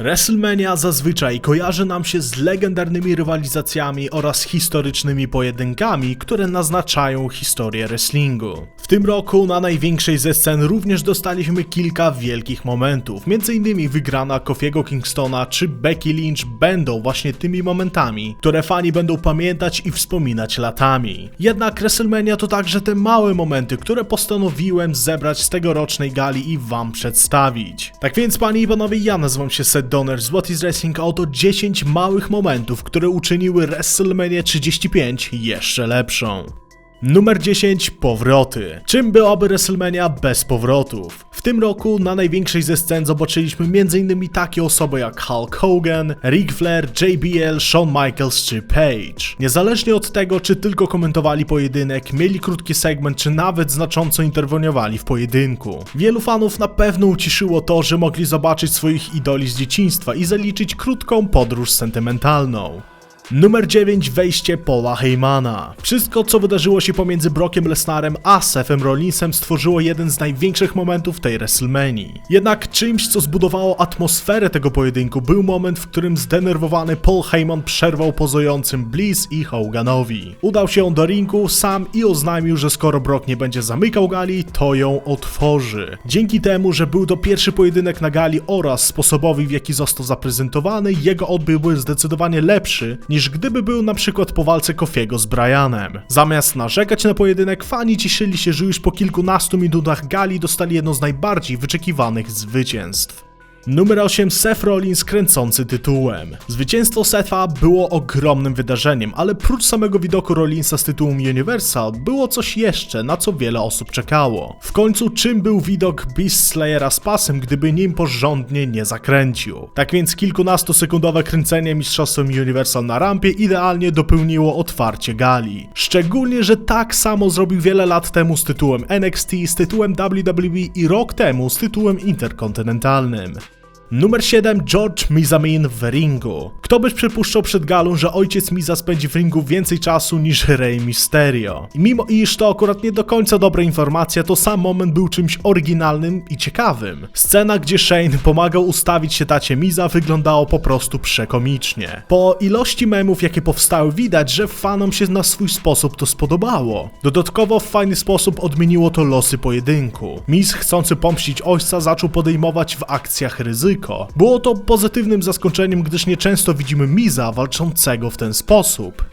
WrestleMania zazwyczaj kojarzy nam się z legendarnymi rywalizacjami oraz historycznymi pojedynkami, które naznaczają historię wrestlingu. W tym roku na największej ze scen również dostaliśmy kilka wielkich momentów, m.in. wygrana Kofiego Kingstona czy Becky Lynch będą właśnie tymi momentami, które fani będą pamiętać i wspominać latami. Jednak WrestleMania to także te małe momenty, które postanowiłem zebrać z tegorocznej gali i wam przedstawić. Tak więc panie i panowie, ja nazywam się Seth Donner z What is Wrestling, oto 10 małych momentów, które uczyniły WrestleMania 35 jeszcze lepszą. Numer 10. Powroty. Czym byłaby WrestleMania bez powrotów? W tym roku na największej ze scen zobaczyliśmy m.in. takie osoby jak Hulk Hogan, Ric Flair, JBL, Shawn Michaels czy Page. Niezależnie od tego, czy tylko komentowali pojedynek, mieli krótki segment, czy nawet znacząco interweniowali w pojedynku. Wielu fanów na pewno uciszyło to, że mogli zobaczyć swoich idoli z dzieciństwa i zaliczyć krótką podróż sentymentalną. Numer 9. Wejście Paula Heymana. Wszystko, co wydarzyło się pomiędzy Brockiem Lesnarem a Sethem Rollinsem stworzyło jeden z największych momentów tej WrestleManii. Jednak czymś, co zbudowało atmosferę tego pojedynku był moment, w którym zdenerwowany Paul Heyman przerwał pozującym Bliss i Hoganowi. Udał się on do ringu sam i oznajmił, że skoro Brock nie będzie zamykał gali, to ją otworzy. Dzięki temu, że był to pierwszy pojedynek na gali oraz sposobowi, w jaki został zaprezentowany, jego odbiór był zdecydowanie lepszy niż gdyby był na przykład po walce Kofiego z Brianem. Zamiast narzekać na pojedynek, fani cieszyli się, że już po kilkunastu minutach gali dostali jedno z najbardziej wyczekiwanych zwycięstw. Numer 8 Seth Rollins kręcący tytułem. Zwycięstwo Setha było ogromnym wydarzeniem, ale prócz samego widoku Rollinsa z tytułem Universal było coś jeszcze, na co wiele osób czekało. W końcu czym był widok Beast Slayera z pasem, gdyby nim porządnie nie zakręcił. Tak więc kilkunastosekundowe kręcenie mistrzostwem Universal na rampie idealnie dopełniło otwarcie gali. Szczególnie, że tak samo zrobił wiele lat temu z tytułem NXT, z tytułem WWE i rok temu z tytułem interkontynentalnym. Numer 7 George Mizamin w ringu. Kto byś przypuszczał przed galą, że ojciec Miza spędzi w ringu więcej czasu niż Rey Mysterio? I mimo iż to akurat nie do końca dobra informacja, to sam moment był czymś oryginalnym i ciekawym. Scena, gdzie Shane pomagał ustawić się tacie Miza wyglądała po prostu przekomicznie. Po ilości memów, jakie powstały, widać, że fanom się na swój sposób to spodobało. Dodatkowo w fajny sposób odmieniło to losy pojedynku. Miz, chcący pomścić ojca, zaczął podejmować w akcjach ryzyko. Było to pozytywnym zaskoczeniem, gdyż nieczęsto widzimy Miza walczącego w ten sposób.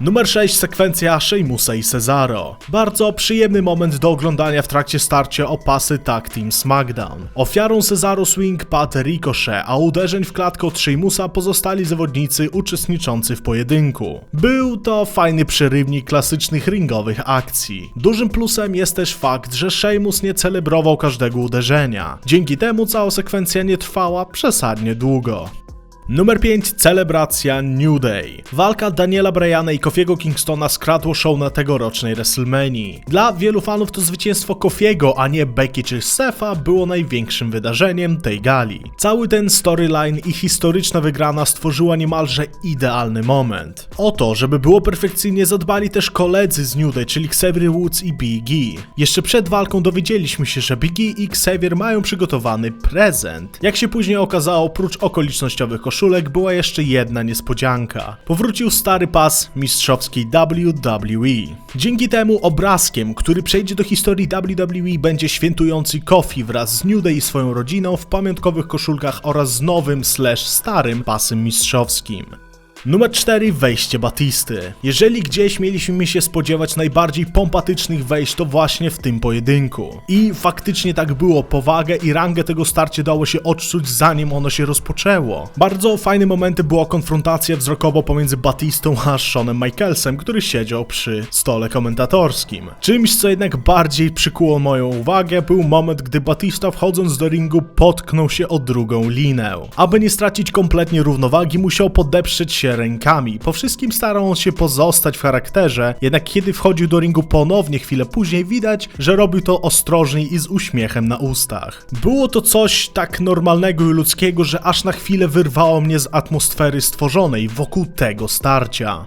Numer 6 sekwencja Sheamusa i Cesaro. Bardzo przyjemny moment do oglądania w trakcie starcia o pasy Tag Team SmackDown. Ofiarą Cesaro Swing padł Ricochet, a uderzeń w klatkę od Sheamusa pozostali zawodnicy uczestniczący w pojedynku. Był to fajny przerywnik klasycznych ringowych akcji. Dużym plusem jest też fakt, że Sheamus nie celebrował każdego uderzenia. Dzięki temu cała sekwencja nie trwała przesadnie długo. Numer 5. Celebracja New Day. Walka Daniela Bryana i Kofiego Kingstona skradło show na tegorocznej WrestleManii. Dla wielu fanów to zwycięstwo Kofiego, a nie Becky czy Sefa było największym wydarzeniem tej gali. Cały ten storyline i historyczna wygrana stworzyła niemalże idealny moment. O to, żeby było perfekcyjnie zadbali też koledzy z New Day, czyli Xavier Woods i Big E. Jeszcze przed walką dowiedzieliśmy się, że Big E i Xavier mają przygotowany prezent. Jak się później okazało, prócz okolicznościowych koszulek była jeszcze jedna niespodzianka. Powrócił stary pas mistrzowskiej WWE. Dzięki temu obrazkiem, który przejdzie do historii WWE będzie świętujący Kofi wraz z New Day i swoją rodziną w pamiątkowych koszulkach oraz z nowym slash starym pasem mistrzowskim. Numer 4. Wejście Batisty. Jeżeli gdzieś mieliśmy się spodziewać najbardziej pompatycznych wejść, to właśnie w tym pojedynku. I faktycznie tak było, powagę i rangę tego starcia dało się odczuć zanim ono się rozpoczęło. Bardzo fajne momenty była konfrontacja wzrokowo pomiędzy Batistą a Seanem Michaelsem, który siedział przy stole komentatorskim. Czymś, co jednak bardziej przykuło moją uwagę, był moment, gdy Batista wchodząc do ringu potknął się o drugą linę. Aby nie stracić kompletnie równowagi, musiał podeprzeć się rękami. Po wszystkim starał on się pozostać w charakterze, jednak kiedy wchodził do ringu ponownie chwilę później, widać, że robił to ostrożniej i z uśmiechem na ustach. Było to coś tak normalnego i ludzkiego, że aż na chwilę wyrwało mnie z atmosfery stworzonej wokół tego starcia.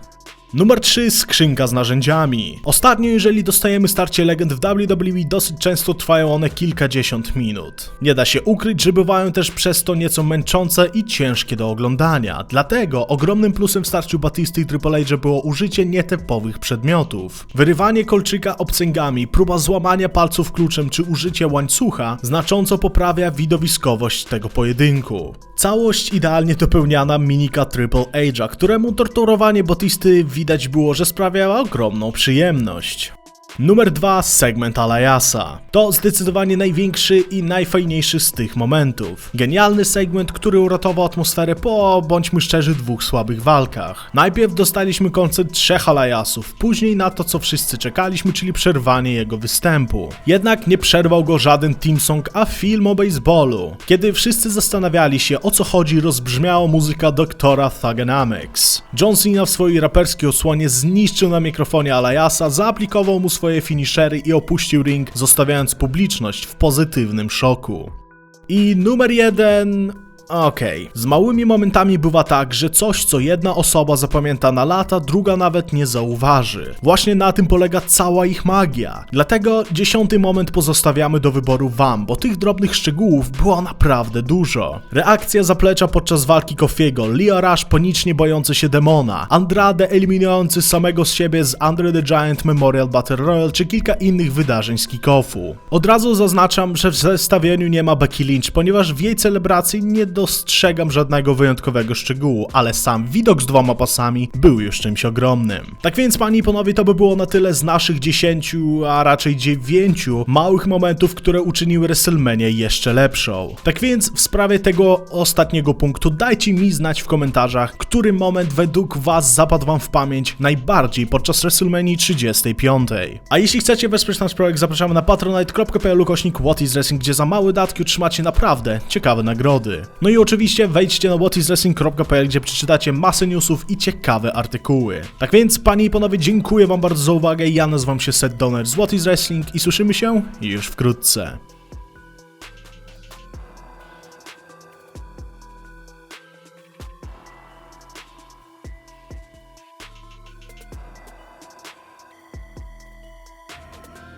Numer 3. Skrzynka z narzędziami. Ostatnio, jeżeli dostajemy starcie legend w WWE, dosyć często trwają one kilkadziesiąt minut. Nie da się ukryć, że bywają też przez to nieco męczące i ciężkie do oglądania. Dlatego ogromnym plusem w starciu Batisty i Triple H było użycie nietypowych przedmiotów. Wyrywanie kolczyka obcęgami, próba złamania palców kluczem czy użycie łańcucha znacząco poprawia widowiskowość tego pojedynku. Całość idealnie dopełniana minika Triple H'a, któremu torturowanie Batisty widać było, że sprawiała ogromną przyjemność. Numer 2. Segment Alayasa. To zdecydowanie największy i najfajniejszy z tych momentów. Genialny segment, który uratował atmosferę po, bądźmy szczerzy, dwóch słabych walkach. Najpierw dostaliśmy koncept trzech Alayasów, później na to, co wszyscy czekaliśmy, czyli przerwanie jego występu. Jednak nie przerwał go żaden team song, a film o baseballu. Kiedy wszyscy zastanawiali się, o co chodzi, rozbrzmiała muzyka doktora Thuganomics. John Cena w swojej raperskiej osłonie zniszczył na mikrofonie Alayasa, zaaplikował mu swoje finishery i opuścił ring, zostawiając publiczność w pozytywnym szoku. I numer jeden. Okej, z małymi momentami bywa tak, że coś, co jedna osoba zapamięta na lata, druga nawet nie zauważy. Właśnie na tym polega cała ich magia. Dlatego dziesiąty moment pozostawiamy do wyboru wam, bo tych drobnych szczegółów było naprawdę dużo. Reakcja zaplecza podczas walki Kofiego, Leo Rush panicznie bojący się demona, Andrade eliminujący samego z siebie z Andre the Giant Memorial Battle Royale, czy kilka innych wydarzeń z kick-offu. Od razu zaznaczam, że w zestawieniu nie ma Becky Lynch, ponieważ w jej celebracji nie dostrzegam żadnego wyjątkowego szczegółu, ale sam widok z dwoma pasami był już czymś ogromnym. Tak więc, panie i panowie, to by było na tyle z naszych 10, a raczej 9 małych momentów, które uczyniły WrestleMania jeszcze lepszą. Tak więc, w sprawie tego ostatniego punktu, dajcie mi znać w komentarzach, który moment według was zapadł wam w pamięć najbardziej podczas WrestleMania 35. A jeśli chcecie wesprzeć nasz projekt, zapraszamy na patronite.pl kośnik What is Wrestling, gdzie za małe datki otrzymacie naprawdę ciekawe nagrody. No i oczywiście wejdźcie na whatiswrestling.pl, gdzie przeczytacie masę newsów i ciekawe artykuły. Tak więc, panie i panowie, dziękuję wam bardzo za uwagę. Ja nazywam się Seth Donner z What Wrestling i słyszymy się już wkrótce.